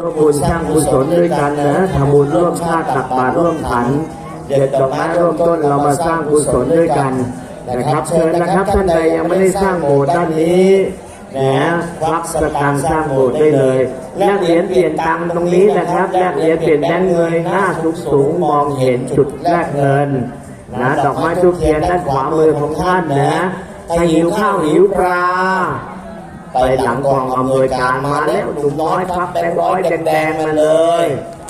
ร่วมบุญสร้างกุศลด้วยกันนะทำบุญร่วมชาติตักบาตรร่วมขันเด็ดดอกไม้ร่วมต้นเรามาสร้างกุศลด้วยกันนะครับเชิญนะครับท่านใดยังไม่ได้สร้างโบสถ์ด้านนี้นะควักสตางสร้างโบสถ์ได้เลยแลกเหรียญเปลี่ยนตังตรงนี้นะครับแลกเหรียญเปลี่ยนแบงค์เงินหน้าสูงสูงมองเห็นจุดแลกเงินนะดอกไม้ทุกเทียนด้านขวามือของท่านนะถ้าหิวข้าวหิวปลา ไปหลังกองอำนวยการมาแล้วหนุ่มน้อยพับแบงค์ร้อยแดงๆมาเลย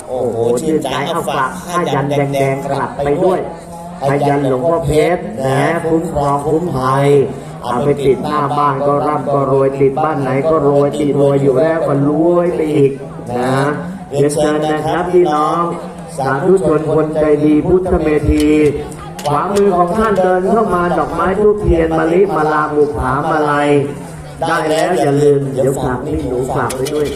โอ้โหชื่นใจเอาฝากผ้ายันแดงๆกลับไปด้วยผ้ายันหลวงพ่อเพชรนะคุ้มครองคุ้มภัยเอาไปติดหน้าบ้านก็ร่ำก็รวยติดบ้านไหนก็รวยติดรวยอยู่แล้วก็รวยไปอีกนะเรียนเชิญนะครับพี่น้อง สาธุชนคนใจดีพุทธเมธีขวามือของท่านเดินเข้ามาดอกไม้ทูบเทียนมะลิมาลาบุผามาลัย ได้แล้วอย่าลืมเดี๋ยวฝากนี่หนูฝากไว้ด้วย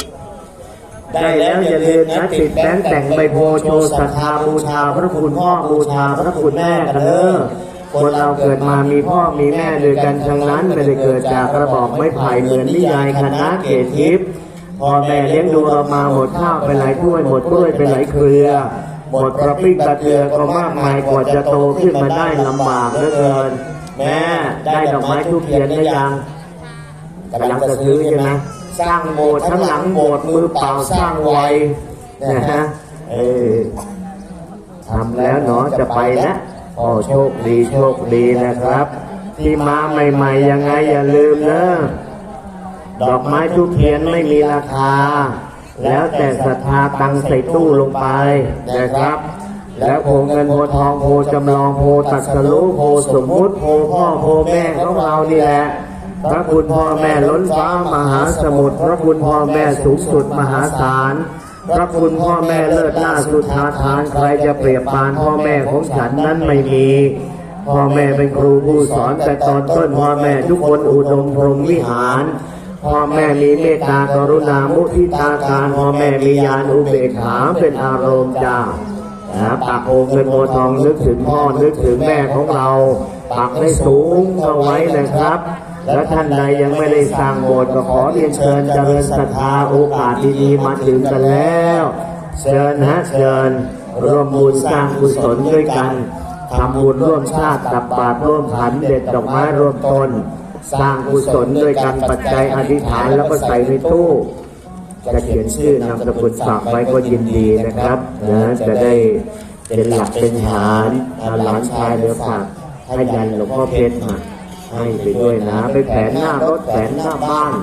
ได้แล้วอย่าลืมนะติดแบงค์แต่งใบโพโชว์ศรัทธาบูชาพระคุณพ่อบูชาพระคุณแม่กันเด้อคนเราเกิดมามีพ่อมีแม่ด้วยกันทั้งนั้นไม่ได้เกิดจากกระบอกไม้ไผ่เหมือนนิยายคณะเกตทิพย์พ่อแม่เลี้ยงดูเรามาหมดข้าวไปหลายถ้วยหมดกล้วยไปหลายเครือหมดกระปิ้งกระเตือก็มากมายกว่าจะโตขึ้นมาได้ลำบากเหลือเกินแม่ได้ดอกไม้ทุกเทียนได้ยัง กำลังจะซื้อใช่ไหมสร้างโบสถ์ทั้งหลังโบสถ์มือเปล่าสร้างไวนะฮะเออทำแล้วเนาะจะไปแล้วโอ้โชคดีโชคดีนะครับ ที่มาใหม่ๆยังไงอย่าลืมเนอะดอกไม้ทุกเทียนไม่มีราคา แล้วแต่ศรัทธาตังใส่ตู้ลงไปนะครับ แล้วโพเงินโพทองโพจำลองโพตัดสรุโพสมมุติโพพ่อโพแม่ของเรานี่แหละ พระคุณพ่อแม่ล้นฟ้ามหาสมุทรพระคุณพ่อแม่สูงสุดมหาศาลพระคุณพ่อแม่เลิศล่าสุดทาทานใครจะเปรียบปานพ่อแม่ของฉันนั้นไม่มี พ่อแม่เป็นครูผู้สอนแต่ตอนต้นพ่อแม่ทุกคนอุดมพรหมวิหาร พ่อแม่มีเมตตากรุณามุทิตาการพ่อแม่มีญาณอุเบกขาเป็นอารมณ์จ้านะปากโอเงินโอทองนึกถึงพ่อนึกถึงแม่ของเรา ปักให้สูงเอาไว้นะครับ และท่านใดยังไม่ได้สร้างโบสถ์ก็ขอเรียนเชิญเจริญศรัทธาโอกาสดีๆมาถึงกันแล้วเชิญฮะเชิญร่วมบุญสร้างกุศลด้วยกันทำบุญร่วมชาติตับบาตรร่วมขันเด็ดดอกไม้ร่วมตนสร้างกุศลด้วยกันปัจจัยอธิษฐานแล้วก็ใส่ในตู้จะเขียนชื่อนามสกุลฝากไว้ก็ยินดีนะครับนะจะได้เป็นหลักเป็นฐานหลานชายเดี๋ยวฝากให้ยันหลวงพ่อเพชรมา ให้ไปด้วยนะไปแฝนหน้ารถแฝนหน้าบ้าน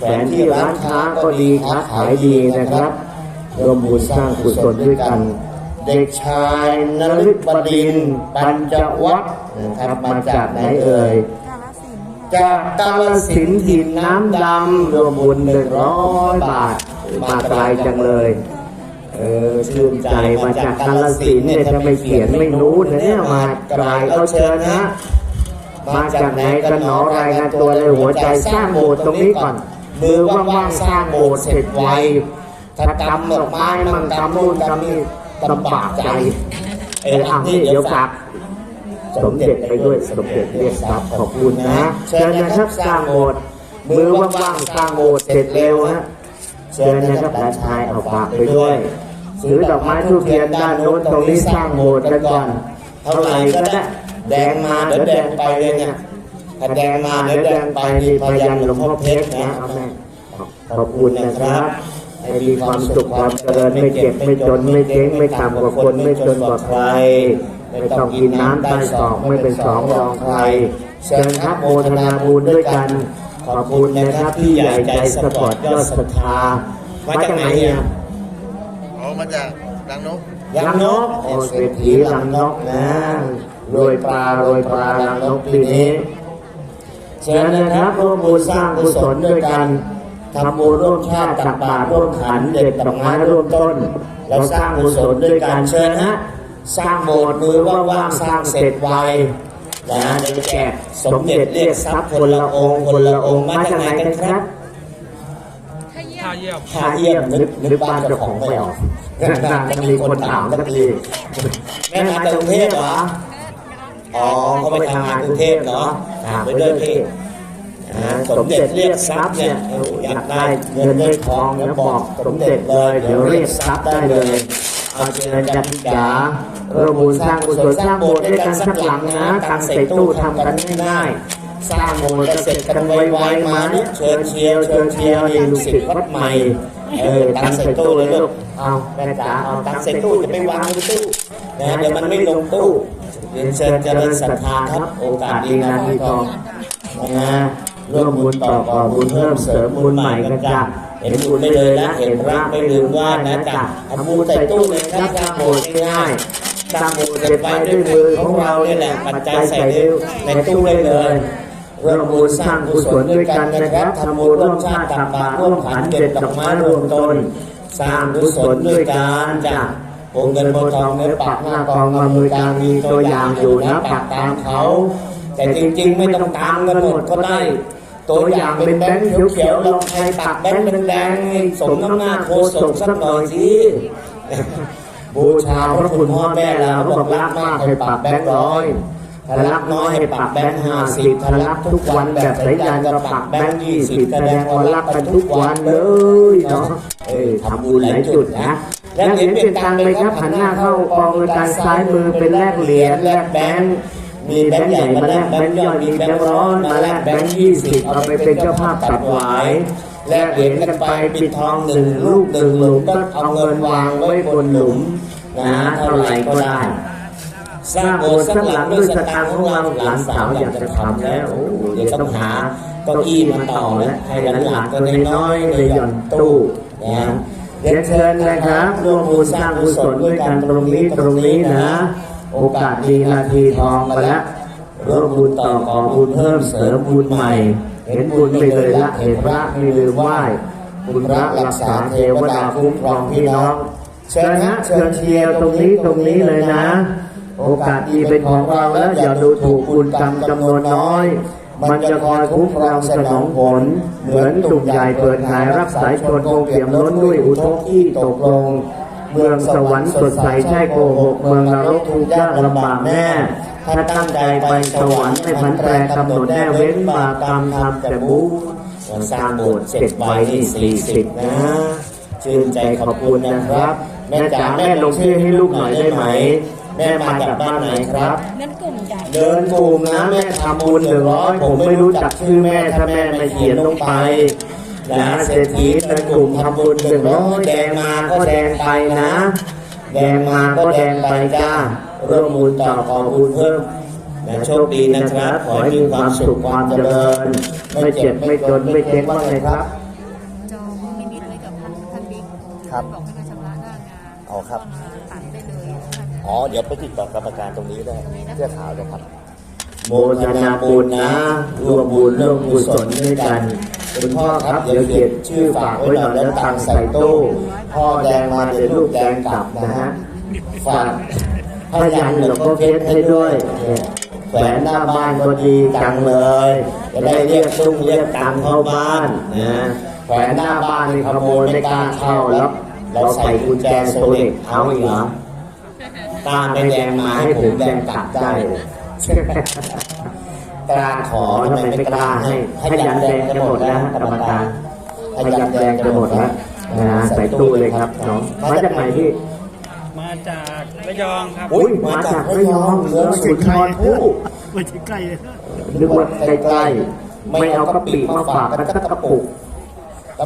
แฝนที่ร้านค้าก็ดีค้าขายดีนะครับร่วมบุญสร้างกุศลด้วยกัน เด็กชายนฤบดินทร์ปัญจวัฒน์นะครับมาจากไหนเอ่ยจากกาลสินธุ์ดินน้ำดำรวมบุญหนึ่งร้อยบาท มาไกลจังเลย เออชื่นใจมาจากกาลสินเนี่ยจะไม่เขียนไม่รู้นะเนี่ยมาไกลเขาเชิญนะ มาจากไหนกันหนอรายงานตัวเลยหัวใจสร้างโบสถ์ตรงนี้ก่อนมือว่างๆสร้างโบสถ์เสร็จไวถ้ากำดอกไม้มั่งกำนู่นกำนี่ลำบากใจเอออะนี่เดี๋ยวฝากสมเด็จไปด้วยสมเด็จเรียกทรัพย์ขอบคุณนะเชิญนะครับสร้างโบสถ์มือว่างๆสร้างโบสถ์เสร็จเร็วฮะเชิญนะครับหลานชายเอาฝากไปด้วยซื้อดอกไม้ทูบเทียนด้านโน้นตรงนี้สร้างโบสถ์กันก่อนเท่าไหร่ก็ได้ แดงมาเดี๋ยวแดงไปเลยเนี่ยถ้าแดงมาเดี๋ยวแดงไปนี่พยันหลวงพ่อเพชรนะเอาแม่ขอบคุณนะครับให้มีความสุขความเจริญไม่เจ็บไม่จนไม่เจ๊งไม่ต่ำกว่าคนไม่จนกว่าใครไม่ต้องกินน้ำใต้ศอกไม่เป็นสองรองใครเชิญครับโมทนาบุญด้วยกัน ขอบคุณนะครับพี่ใหญ่ใจสปอร์ตยอดศรัทธามาจากไหนเนี่ยเอามาจากดังนกลังนกโอ้เศรษฐีลังนกนะ รวยปลารวยปลาลังนกทีนี้เชิญนะครับร่วมบุญสร้างกุศลด้วยกันทำบุญร่วมชาติตักบาตรร่วมขันเด็ดดอกไม้ร่วมต้นเราสร้างกุศลด้วยกันเชิญนะสร้างโบสถ์มือว่างๆสร้างเสร็จไวนะเดี๋ยวแจกสมเด็จเรียกทรัพย์คนละองค์คนละองค์มาจากไหนกันครับท่าเยี่ยมถ้าเยี่ยมนึกนึกบ้านเจ้าของไม่ออกนานๆจะมีคนถามสักทีแม่มาจากกรุงเทพเหรอ อ๋อเขาไปทำงานกรุงเทพเหรอถามไปด้วยพี่นะสมเด็จเรียกทรัพย์เนี่ยอยากได้เงินได้ทองเนี่ยบอกสมเด็จเลยเดี๋ยวเรียกทรัพย์ได้เลยเอาเชิญจันทิการ่วมบุญสร้างกุศลสร้างโบสถ์ด้วยกันสักหลังนะตังใส่ตู้ทำกันง่ายๆสร้างโบสถ์จะเสร็จกันไวๆมาเนี่ยเชิญเชียวเชิญเชียวนี่ลูกศิษย์วัดใหม่เออตังใส่ตู้เลยลูกเอาแม่จ๋าเอาตังใส่ตู้จะไปวางในตู้นะเดี๋ยวมันไม่ลงตู้เรียนเชิญเจริญศรัทธาครับโอกาสดีงานดีทองนะร่วมบุญต่อก่อบุญเพิ่มเสริมบุญใหม่กันจ้ะเห็นบุญไม่เลยนะเห็นพระไม่ลืมว่านะจ้ะทำบุญใส่ตู้เลยนะสร้างโบสถ์ง่ายสร้างบสถ์เสร็จไปด้วยมือของเราเนี่ยแหละปัจจัยใส่ในในตู้ได้เลยร่วมบุญสร้างกุศลด้วยกันนะครับทำบุญร่วมชาติตักบารร่วมขันเด็ดดอกไม้รวมตนสร้างกุศลด้วยกันจ้ะ องเงินโพธิ์ทองเนื้อปักหน้ากองมามือกลางมีตัวอย่างอยู่นะปักตามเขา แต่จริงๆไม่ต้องตามกันหมดก็ได้ ตัวอย่างเป็นแบงค์เขียวๆลองใครปักแบงค์แดงๆให้สมน้ำหน้าโคศกสักหน่อยสิบูชาพระคุณพ่อแม่เราก็บอกรักมากให้ปักแบงค์ร้อยถ้ารักน้อยให้ปักแบงค์ห้าสิบถ้ารักทุกวันแบบสายยานก็ปักแบงค์ยี่สิบแสดงว่ารักกันทุกวันเลยเนาะเออทำบุญหลายจุดนะ แล้วเหรียญเป็นตังไหมครับหันหน้าเข้ากองบริการซ้ายมือเป็นแลกเหรียญแลกแบงค์มีแบงค์ใหญ่มาแลกแบงค์ย่อยมีแบงค์ร้อนมาแลกแบงค์ยี่สิบเอาไปเป็นเจ้าภาพตัดหวายแลกเหรียญกันไปปิดทองหนึ่งลูกหนึ่งหลุมก็เอาเงินวางไว้บนหลุมนะเท่าไหร่ก็ได้สร้างโบสถ์สร้างหลังด้วยสตางค์ของเราหลานสาวอยากจะทำแล้วโอ้เดี๋ยวต้องหาเก้าอี้มาต่อแล้วให้หลานหลานๆตัวน้อยๆเลยหย่อนตู้นะ เรียนเชิญนะครับร่วมบุญสร้างกุศลด้วยกันตรงนี้ตรงนี้นะ โอกาสดีนาทีทองมาล้วร่วมบุญต่อขอบุญเพิ่มเสริมบุญใหม่ เห็นบุญไปเลยละเห็นพระไม่ลืมไหว้บุญพระรักษาเทวดาคุ้มครองพี่น้องเชิญนะเชิญเชียร์ตรงนี้ตรงนี้เลยนะ โอกาสดีเป็นของเราแล้วอย่าดูถูกบุญกรรมจำนวนน้อย มันจะคอยคุ้มครองสนองผล เหมือนตุ่มใหญ่เปิดขายรับสายชนคงเปี่ยมล้นด้วยอุทกที่ตกลง เมืองสวรรค์สดใสใช่โกหก เมืองนรกทุกข์ยากลำบากแน่ถ้าตั้งใจไปสวรรค์ไม่พันแปรกำหนดแน่เว้นบาปกรรมทำแต่บุญสร้างโบสถ์เสร็จไว้นี่สี่สิบนะชื่นใจขอบคุณนะครับแม่จ๋าแม่ลงชื่อให้ลูกหน่อยได้ไหม แม่มาจากบ้านไหนครับนั่นกลุ่มใหญ่เดินกลุ่มนะแม่ทำบุญหนึ่งร้อยผมไม่รู้จักชื่อแม่ถ้าแม่ไม่เขียนลงไปนะเศรษฐีเดินกลุ่มทำบุญหนึ่งร้อยแดงมาก็แดงไปนะ แดงมาก็แดงไปจ้าร่วมบุญต่อขอบุญเพิ่มนะโชคดีนะครับ ขอให้มีความสุขความเจริญ ไม่เจ็บไม่จนไม่เจ๊งว่าไงครับ จองนิมิตไว้กับท่านท่านบิ๊กครับ บอกให้มาชำระหน้างาน อ๋อครับ อ๋อ เดี๋ยวไปติดต่อกรรมการตรงนี้ได้เสื้อขาวนะครับ โมทนาบุญนะร่วมบุญร่วมกุศลด้วยกันคุณพ่อครับเดี๋ยวเขียนชื่อฝากไว้หน่อยแล้วตังใส่ตู้พ่อแดงมาเดี๋ยวลูกแดงกลับนะฮะฝากพยันหลวงพ่อเพชรให้ด้วยแขวนหน้าบ้านก็ดีจังเลยจะได้เรียกตุ้งเรียกตังเข้าบ้านนะแขวนหน้าบ้านนี่ขโมยไม่กล้าเข้าแล้วเราใส่กุญแจโซเล็กเอาอีกเหรอ ตาไม่แดงมาให้ผมแดงกลับได้เลยกล้าขอทำไมไม่กล้าให้พยันแดงจะหมดแล้วกรรมการพยันแดงจะหมดแล้วนะฮะใส่ตู้เลยครับน้องมาจากไหนพี่มาจากระยองครับอุ้ยมาจากระยองเมืองสุนทรภู่ไม่ใช่ใกล้เลยนึกว่าใกล้ๆไม่เอากะปิมาฝากกันสักกระปุก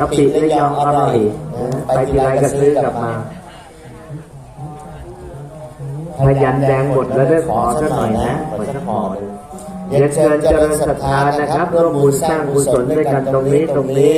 กะปิระยองอร่อยนะไปทีไรก็ซื้อกลับมา พยันแดงหมดแล้วได้ขอสักหน่อยนะขอสักห่อยนะเรียนเชิญเจริญศรัทธานะครับร่วมบุญสร้างกุศลด้วยกันตรงนี้ตรงนี้